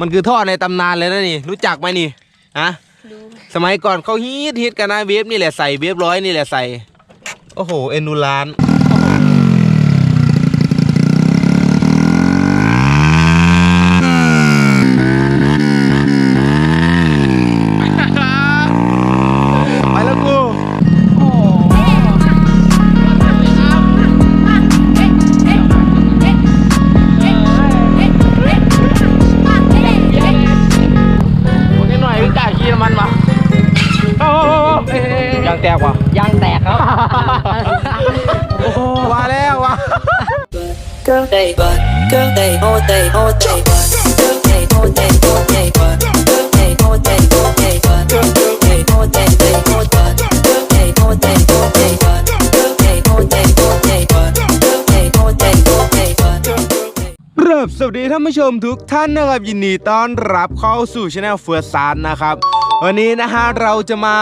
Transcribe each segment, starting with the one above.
มันคือท่อในตำนานเลยนะนี่ รู้จักไหมนี่ฮะดูสมัยก่อนเขาฮิตฮิตกันนะเวฟนี่แหละใส่เวฟร้อยนี่แหละใส่ โอ้โห เอ็นดูลาน ยางแตกว่ะยางแตกครับ โอ้โหมาแล้วว่ะ Girl day but girl day all day all day but girl day all day all day but girl day all day all day but girl day all day day all but girl day all day all day but girl day all day all day but girl day all day all day but girl day เริ่มสวัสดีท่านผู้ชมทุกท่านนะครับ ยินดีต้อนรับเข้าสู่ช anel เฟือซานนะครับ วันนี้นะฮะเราจะมา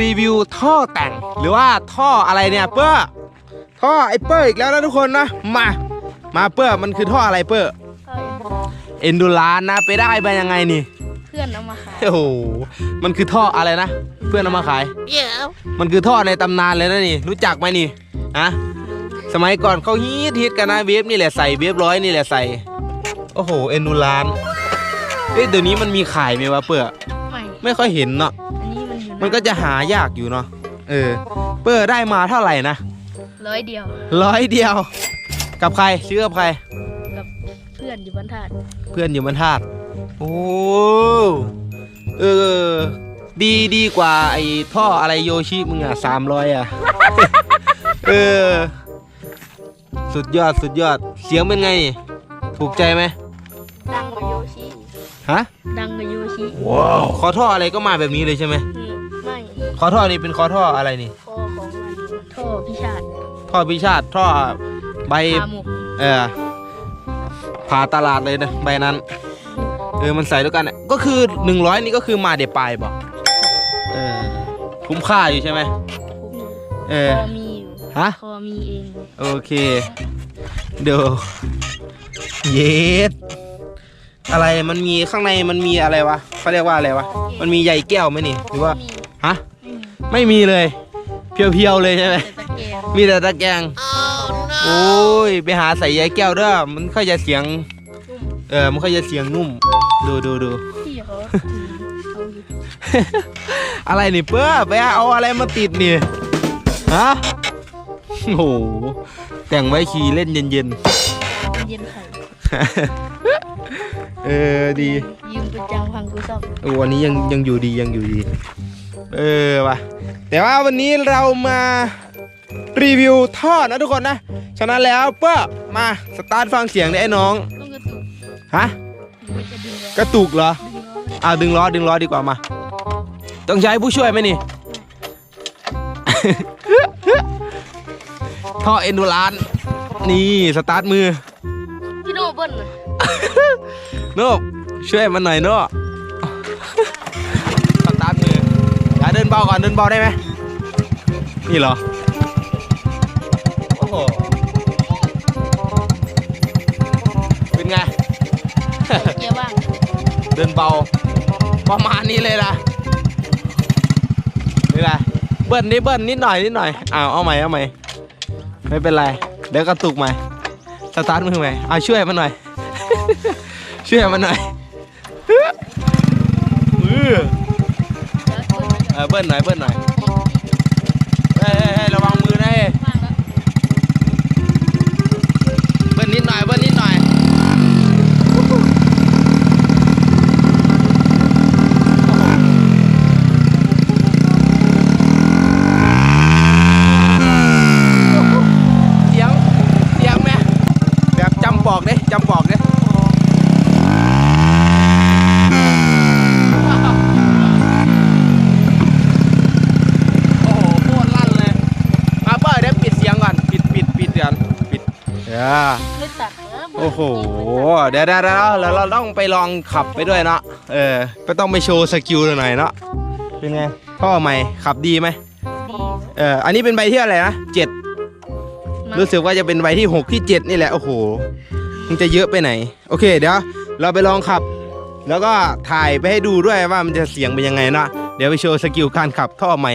รีวิวท่อแต่งหรือว่าท่ออะไรเนี่ยเปอร์ท่อไอเปอร์อีกแล้วนะทุกคนนะมามาเปอร์มันคือท่ออะไรเปอร์เอนดูลานนะไปได้ไปยังไงนี่ เพื่อนเอามาขายโอ้โหมันคือท่ออะไรนะ เพื่อนเอามาขายเดี๋ยวมันคือท่อในตำนานเลยนะนี่ รู้จักไหมนี่ฮะสมัยก่อนเขาฮิตฮิตกันนะเวฟนี่แหละใส่เวฟร้อยนี่แหละใส่โอ้โหเอ็นดูลานเอ้ยเดี๋ยวนี้มันมีขายไหมวะเปื่อไม่ไม่ค่อยเห็นเนาะอันนี้ มันอยู่มันก็จะหายากอยู่เนาะเออ เปื่อได้มาเท่าไหร่นะร้อยเดียวร้อยเดียว กับใครซื้อกับใคร กับเพื่อนอยู่บ้านธาตุเพื่อนอยู่บรรทัดโอ้เออ ดีดีกว่าไอ้ท่ออะไรโยชิมึงอะสามร้อยอะ เออ สุดยอดสุดยอด เสียงเป็นไงนี่ถูกใจไหมดังกว่าโยชิ ฮะ ดังกว่าโยชิว้าวคอท่ออะไรก็มาแบบนี้เลยใช่ไหม อืมไม่ค อท่อนี่เป็นคอท่ออะไรนี่คอของมันท่อพิชาติท่อพิชาติท่อใบ พาหมกเออผ่าตลาดเลยนะใบนั้น เออมันใส่ด้วยกันเนี่ยก็คือหนึ่งร้อยนี่ก็คือมาเดี๋ยวปลายบอกเออคุ้มค่าอยู่ใช่ไหมเออ คอมีอยู่ฮะ คอมีเองโอเค เดี๋ยวเย็ดอะไรมันมีข้างในมันมีอะไรวะเขาเรียกว่าอะไรวะ มันมีใยแก้วไหมนี่ หรือว่ามีฮะ ไม่มีไม่มีเลย เพียวๆเลยใช่ไหมแต่ตะแกรงมีแต่ตะแกรงโอ้ยไปหาใส่ใยแก้วเด้อมันค่อยจะเสียงนุ่มเออมันค่อยจะเสียงนุ่ม ดูดูดูที่เขาอืมเอาอยู่อะไรนี่เปื้อไปเอาอะไรมาติดนี่ฮะโอ้โหแต่งไว้ขี่เล่นเย็นเย็นไข่ๆ เออดียืมไปจังพังกูซ่อมโอ้วันนี้ยังยังอยู่ดียังอยู่ดี เออว่ะแต่ว่าวันนี้เรามารีวิวท่อนะทุกคนนะ ฉะนั้นแล้วเปื้อมาสตาร์ทฟังเสียงดิไอ้น้อง ต้องกระตุกฮะหรือจะดึงไว้กระตุกเหรอดึงล้ออ่าดึงล้อดึงล้อดีกว่ามา ต้องใช้ผู้ช่วยไหมนี่ ท่อเอนดูราน นี่ สตาร์ทมือ พี่โน่เบิ้ลน่ะ โน่ช่วยมันหน่อยโน่สตาร์ทมืออย่าเดินเบาก่อนเดินเบาได้ไหมนี่เหรอ โอ้โห เป็นไง เกียร์ว่างเดินเบา ประมาณนี้เลยนะนี่แหละเบิ้ลนิดเบิ้ลนิดหน่อยนิดหน่อยอ้าวเอาใหม่เอาใหม่ไม่เป็นไร เดี๋ยวกระตุกใหม่ สตาร์ทมือใหม่เอาช่วยมันหน่อย ช่วยมันหน่อยเออเบิ้ลมันเออเบิ้ลหน่อยเบิ้ลหน่อยเฮ้ยเฮ้ยเระ เดี๋ยวไม่ตัดนะโอ้โห เดี๋ยวเดี๋ยวเดี๋ยวเราเราต้องไปลองขับไปด้วยเนาะ เออก็ต้องไปโชว์สกิลหน่อยเนาะ เป็นไงพ่อใหม่ขับดีไหมดีเอออันนี้เป็นใบที่อะไรนะเจ็ดมั้งรู้สึกว่าจะเป็นใบที่หกที่เจ็ดนี่แหละ โอ้โห มันจะเยอะไปไหน โอเค เดี๋ยวเราไปลองขับ แล้วก็ถ่ายไปให้ดูด้วยว่ามันจะเสียงเป็นยังไงเนาะ เดี๋ยวไปโชว์สกิลการขับท่อใหม่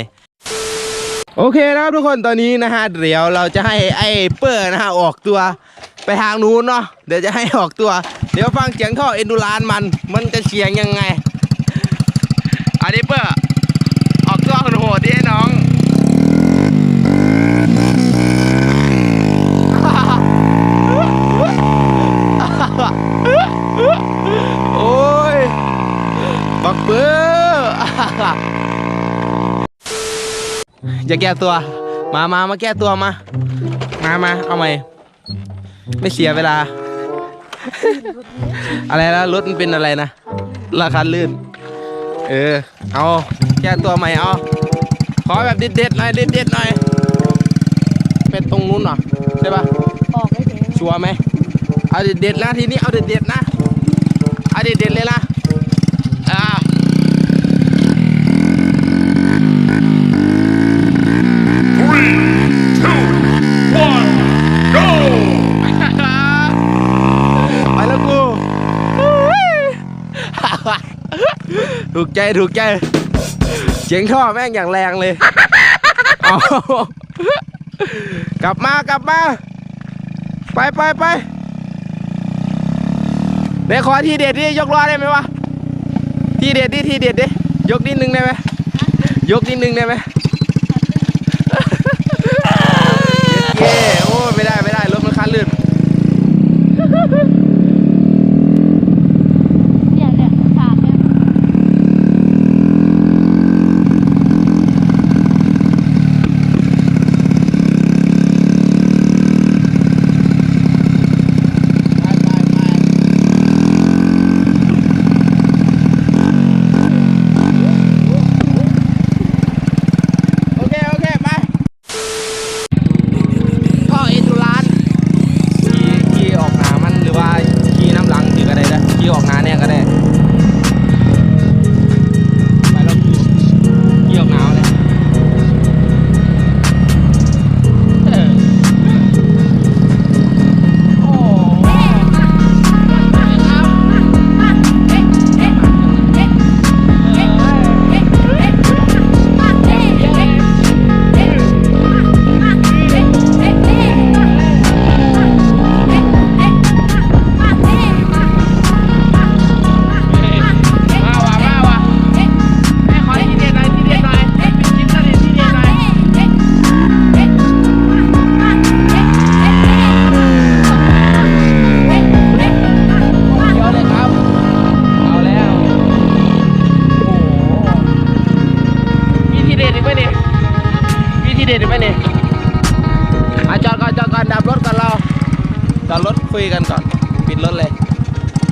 โอเคนะครับทุกคนตอนนี้นะฮะเดี๋ยวเราจะให้ไอ้เปอร์นะฮะออกตัวไปทางนู้นเนาะเดี๋ยวจะให้ออกตัว เดี๋ยวฟังเสียงท่อเอนดูรานมัน มันจะเสียงยังไงอันนี้เปอร์ออกตัวโหดๆดิให้น้อง โอ้ยบักเบอร์ อย่าแก้ตัว มามามาแก้ตัวมา มามาเอาใหม่ ไม่เสียเวลา อะไรนะรถมันเป็นอะไรนะราคาลื่น เออ เอาแก้ตัวใหม่เอาขอแบบเด็ดๆหน่อยเด็ดๆหน่อยเป็นตรงนู้นเหรอใช่ปะออกได้เลยชัวร์ไหมเอาเด็ดๆนะทีนี้เอาเด็ดๆนะเอาเด็ดๆเลยนะ ถูกใจถูกใจเสียงท่อแม่งอย่างแรงเลยกลับมากลับมา ไปไปไปเดี๋ยวขอทีเด็ดดิยกล้อได้ไหมวะทีเด็ดดิทีเด็ดดิยกนิดนึงได้ไหมยกนิดนึงได้ไหม คุยกันก่อน ปิดรถเลย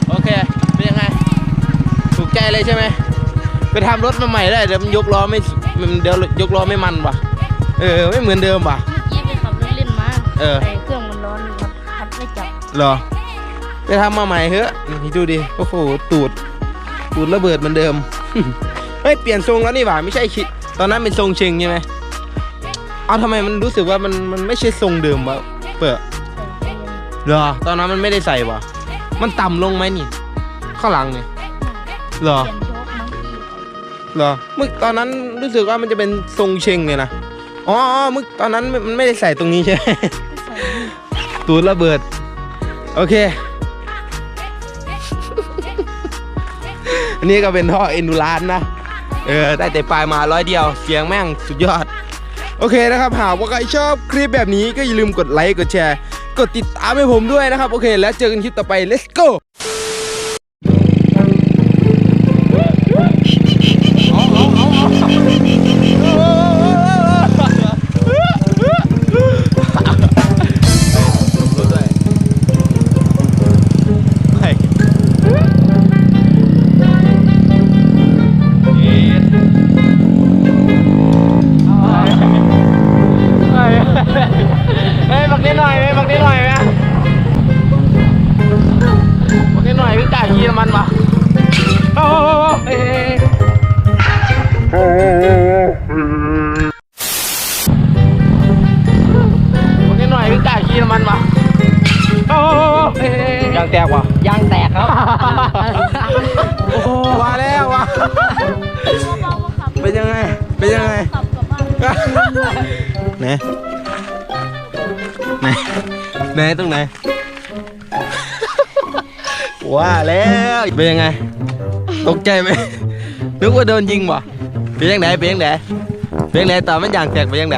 โอเค เป็นยังไง ถูกใจเลยใช่ไหม ไปทำรถมาใหม่ได้ เดี๋ยวมันยกล้อไม่มันเดี๋ยวยกล้อไม่มันว่ะ เออ ไม่เหมือนเดิมว่ะ เมื่อกี้ไปขับรถเล่นมาเออ แต่เครื่องมันร้อนครับพัดไม่จับเหรอ ไปทำมาใหม่เฮ้ยนี่ดูดิ โอ้โห ตูด ตูดระเบิดเหมือนเดิม เฮ้ย เปลี่ยนทรงแล้วนี่หว่า ไม่ใช่คิตอนนั้นเป็นทรงเชงใช่ไหม เอาทำไมมันรู้สึกว่ามันมันไม่ใช่ทรงเดิมวะเปิด เหรอตอนนั้นมันไม่ได้ใส่วะมันต่ำลงไหมนี่ ข้างหลังเนี่ยเหรอเปลี่ยนโชคมั้งพี่เหรอเมื่อตอนนั้นรู้สึกว่ามันจะเป็นทรงเชงเลยนะอ๋อเมื่อตอนนั้นมันไม่ได้ใส่ตรงนี้ใช่ไหมตูดระเบิด โอเค อันนี้ก็เป็นท่อเอ็นดูรานนะ เออ ได้แต่ปลายมาร้อยเดียว เสียงแม่งสุดยอด โอเคนะครับ หากว่าใครชอบคลิปแบบนี้ก็อย่าลืมกดไลค์ กดแชร์ กดติดตามให้ผมด้วยนะครับ โอเค แล้วเจอกันคลิปต่อไป let's go นิดหน่อยเฮ้ยบักนิดหน่อยไหมบักนิดหน่อยพี่กล้าขี่น้ำมันปะโอ้โหเฮ้บักนิดหน่อยพี่กล้าขี่น้ำมันปะโอ้โหยางแตกว่ะยางแตกครับ ตรงไหน ว่าแล้วเป็นยังไง ตกใจไหมนึกว่าโดนยิงบ่เป็นยังไงเป็นยังไงเป็นยังไงตอนมันอย่างแตกเป็นยังไง